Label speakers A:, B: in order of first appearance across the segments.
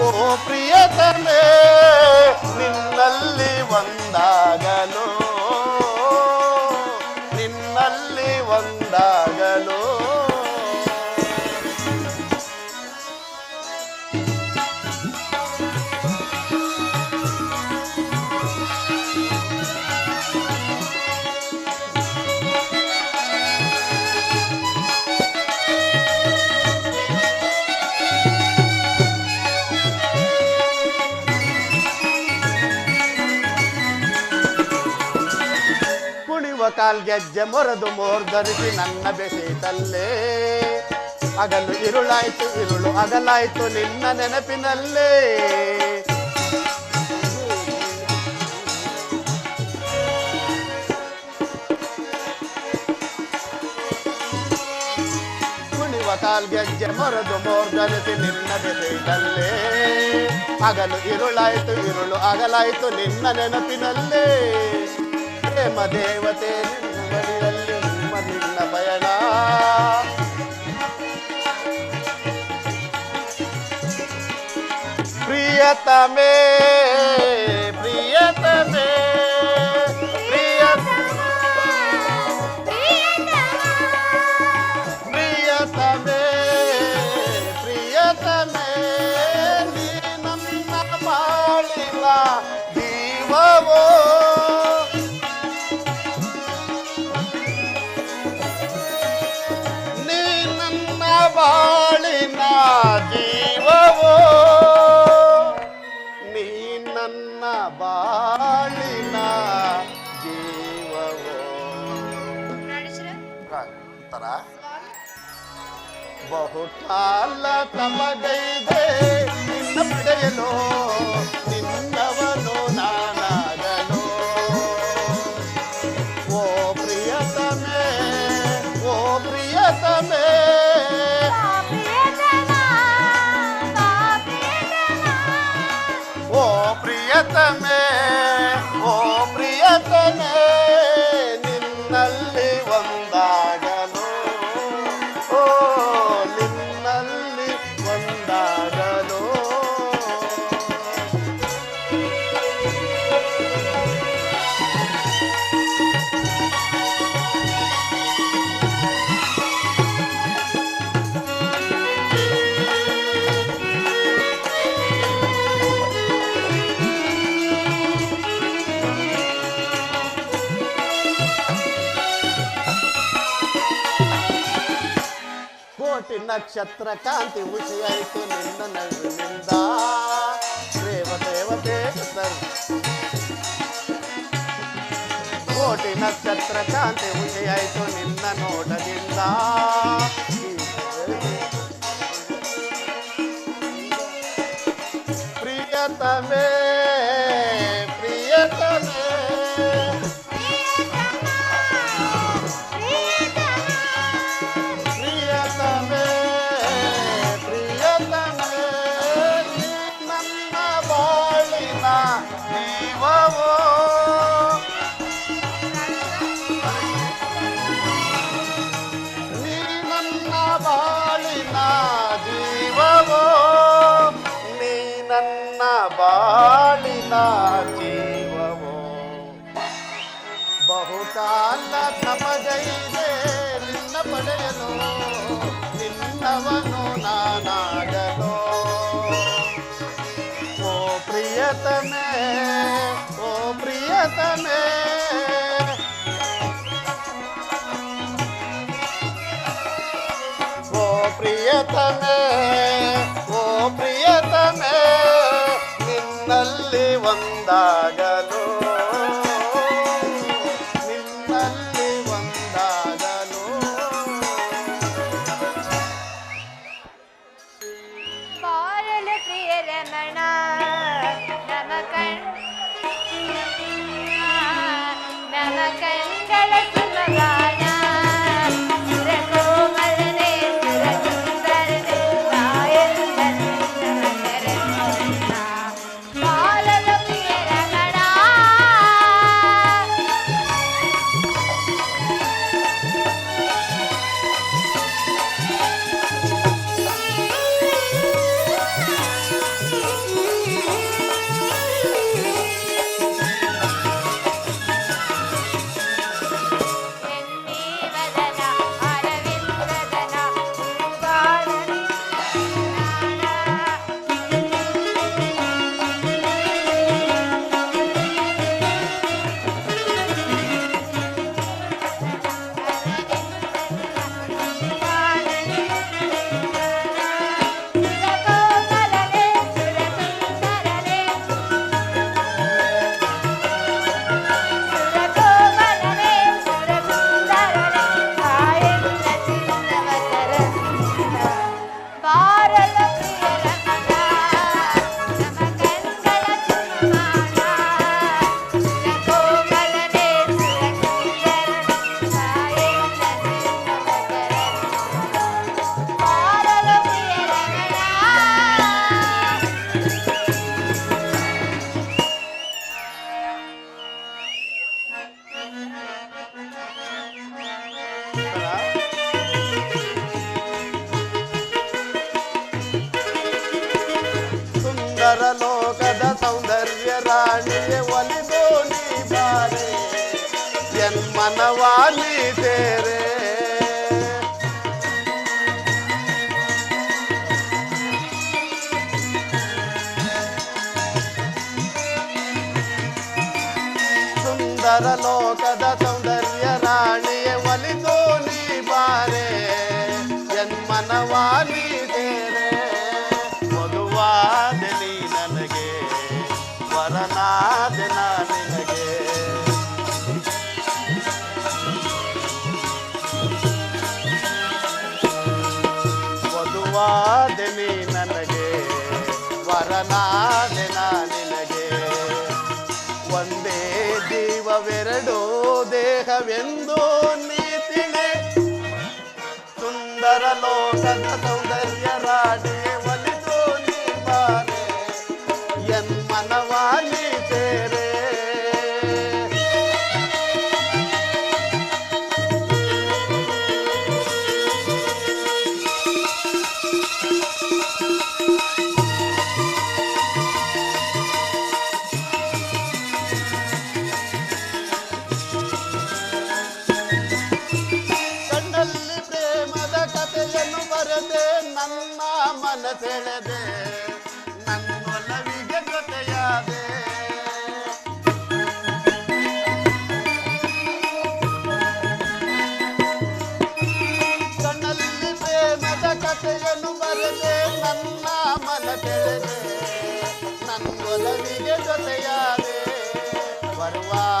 A: ಓ ಪ್ರಿಯತಮೆ ನಿನ್ನಲ್ಲಿ ಒಂದಾಗಲು ಕುಣಿವ ಕಾಲ್ಗೆಜ್ಜೆ ಮೊರದು ಮೋರ್ಧರಿಸಿ ನನ್ನ ಬೆಸೀತಲ್ಲೇ ಹಗಲು ಇರುಳಾಯ್ತು, ಇರುಳು ಅಗಲಾಯ್ತು ನಿನ್ನ ನೆನಪಿನಲ್ಲೇ. ಕುಣಿವ ಕಾಲ್ಗೆಜ್ಜೆ ಮೊರದು ಮೋರ್ಧರಿಸಿ ನಿನ್ನ ಬೆಸೀತಲ್ಲೇ ಹಗಲು ಇರುಳಾಯ್ತು, ಇರುಳು ಅಗಲಾಯ್ತು ನಿನ್ನ ನೆನಪಿನಲ್ಲೇ. ಪ್ರೇಮ ದೇವತೆ ನಿನ್ನ ಬಳಿಯಲ್ಲಿ ನಿಮ್ಮ ನಿನ್ನ ಪಯಣ ಪ್ರಿಯತಮೇ ಪ್ರಿಯತಮೇ ಬಹುಕಾಲ ತಮಗೈದೆ ನಿನ್ನ ಪಡೆಯಲು ನಿನ್ನವನು నక్షత్రకాంతి ఉషయైతు నిన్న నిందా. దేవ దేవతే కోటి నక్షత్రకాంతి ఉషయైతు నిన్న నోటదిందా ప్రియతమే ಬಹುಕಾಲ ನಿನ್ನ ಪಡೆಯಲು ನಿನ್ನವನು ನಾನಾಗಲು ಓ ಪ್ರಿಯತಮೇ ಓ ಪ್ರಿಯತಮೇ ಓ ಪ್ರಿಯತಮೇ ಓ ಪ್ರಿಯತಮೇ ನಿನ್ನಲ್ಲಿ ಒಂದಾಗಲು
B: ಸುಂದರ ಲೋಕದ ಸೌಂದರ್ಯ ರಾಣಿಯ ಒಲಿದೋ ನೀ ಬಾರೆ. ಎನ್ ಮನವಾಲಿ ಸೇರೆ
A: వెందో నీతినే
C: సుందర లోక Arwah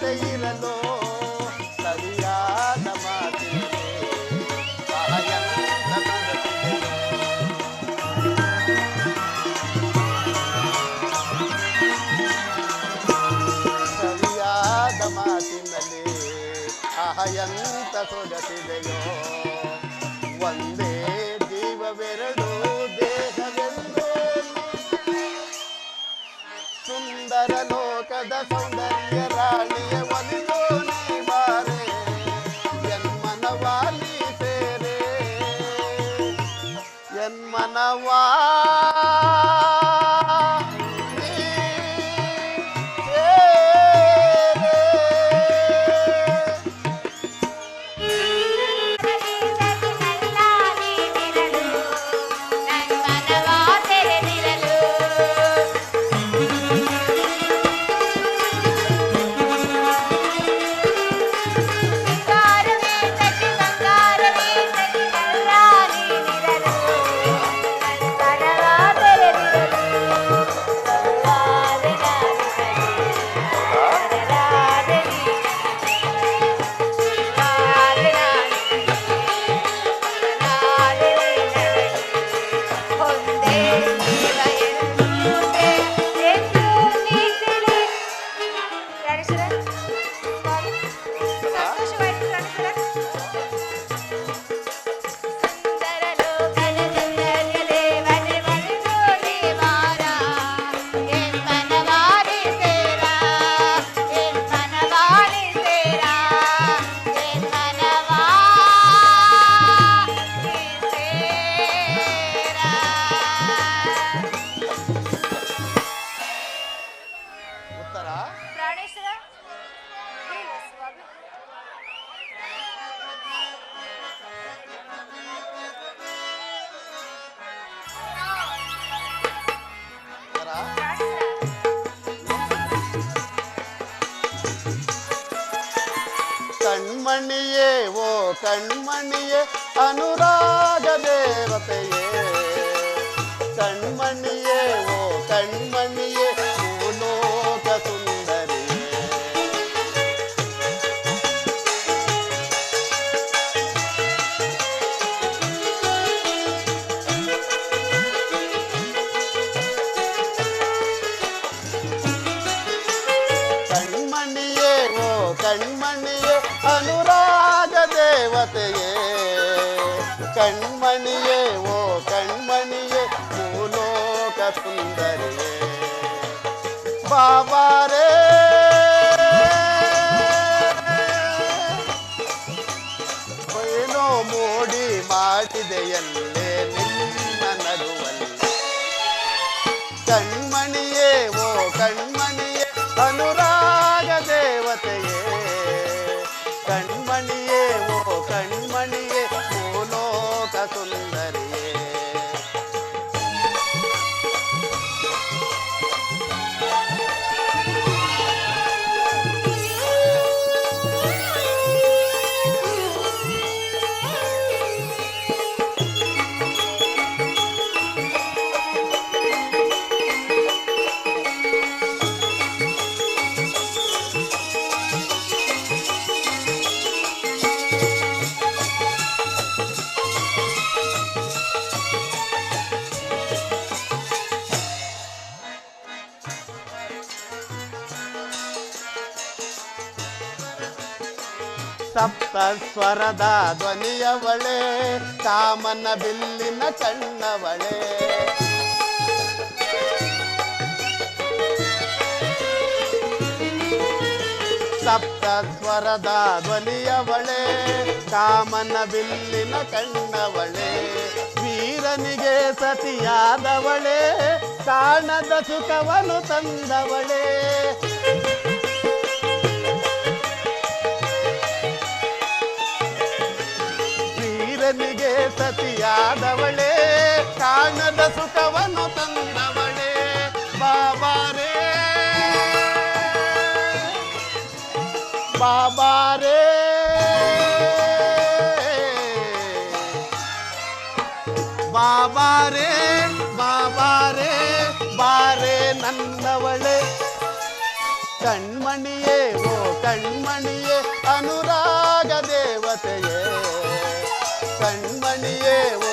A: seguirla
C: ಮನವಾ
A: ಕಣ್ಮಣಿಯೇ ಮಾಡಿದೆಯಲ್ಲೇ ಸಪ್ತ ಸ್ವರದ ಧ್ವನಿಯವಳೆ ಕಾಮನ ಬಿಲ್ಲಿನ ಚಣ್ಣವಳೆ ಸಪ್ತ ಸ್ವರದ ಧ್ವನಿಯವಳೆ ಕಾಮನ ಬಿಲ್ಲಿನ ಕಣ್ಣವಳೆ ವೀರನಿಗೆ ಸತಿಯಾದವಳೆ ಕಾಣದ ಸುಖವನ್ನು ತಂದವಳೆ ವೀರನಿಗೆ ಸತಿಯಾದವಳೆ, ಕಾಣದ ಸುಖವನ್ನು ತಂದವಳೆ, ಬಾಬಾರೇ. ಬಾಬಾರೇ. ಬಾಬಾರೇ ಬಾಬಾರೇ, ಬಾರೆ ನನ್ನವಳೆ. ಕಣ್ಮಣಿಯೇ, ಓ ಕಣ್ಮಣಿಯೇ, ಅನುರಾಗ ದೇವತೆಯೇ. ಕಣ್ಮಣಿಯೇ ಓ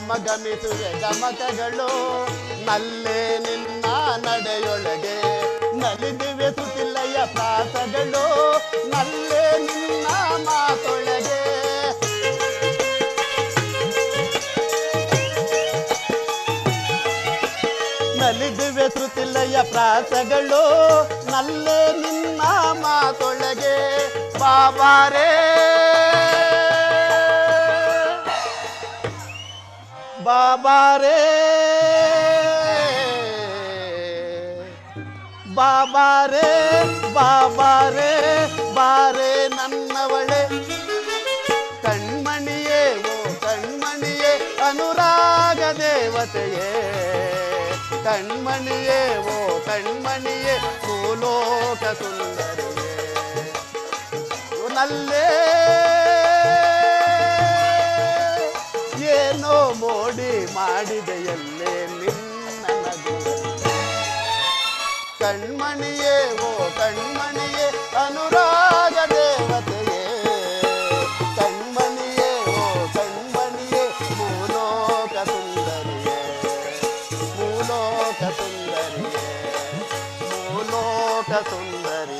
A: ಗಮ ಗಮ ಗಮಿಸುವೆ ಗಮಕಗಳು. ನಲ್ಲೇ ನಿನ್ನ ನಡೆಯೊಳಗೆ ನಲಿದಿವೆ ಸುತಿಲ್ಲಯ್ಯ ಪ್ರಾಸಗಳು. ನಲ್ಲೇ ನಿನ್ನ ಮಾತೊಳಗೆ. ನಲಿದಿವೆ ಶ್ರುತಿಲಯ ಪ್ರಾಸಗಳು. ನಲ್ಲೇ ನಿನ್ನ ಮಾತೊಳಗೆ. ಬಾಬಾರೇ. ಬಾಬಾರೇ. ಬಾಬಾರೇ ಬಾಬಾರೇ, ಬಾರೆ ನನ್ನವಳೆ. ಕಣ್ಮಣಿಯೇ, ಓ ಕಣ್ಮಣಿಯೇ, ಅನುರಾಗ ದೇವತೆಯೇ. ಕಣ್ಮಣಿಯೇ, ಓ ಕಣ್ಮಣಿಯೇ, ಭೂಲೋಕ ಸುಂದರಿಯೇ ನಲ್ಲೇ ಏನೋ ಮೋಡಿ ಮಾಡಿದೆಯಲ್ಲೇ ನಿನ್ನ ನಗು ಕಣ್ಮಣಿಯೇ, ಓ ಕಣ್ಮಣಿಯೇ, ಅನುರಾಗ ದೇವತೆಯೇ. ಕಣ್ಮಣಿಯೇ, ಓ ಕಣ್ಮಣಿಯೇ ಮೂಲೋಕ ಸುಂದರಿಯೇ. ಮೂಲೋಕ ಸುಂದರಿಯೇ ಮೂಲೋಕ ಸುಂದರಿಯೇ.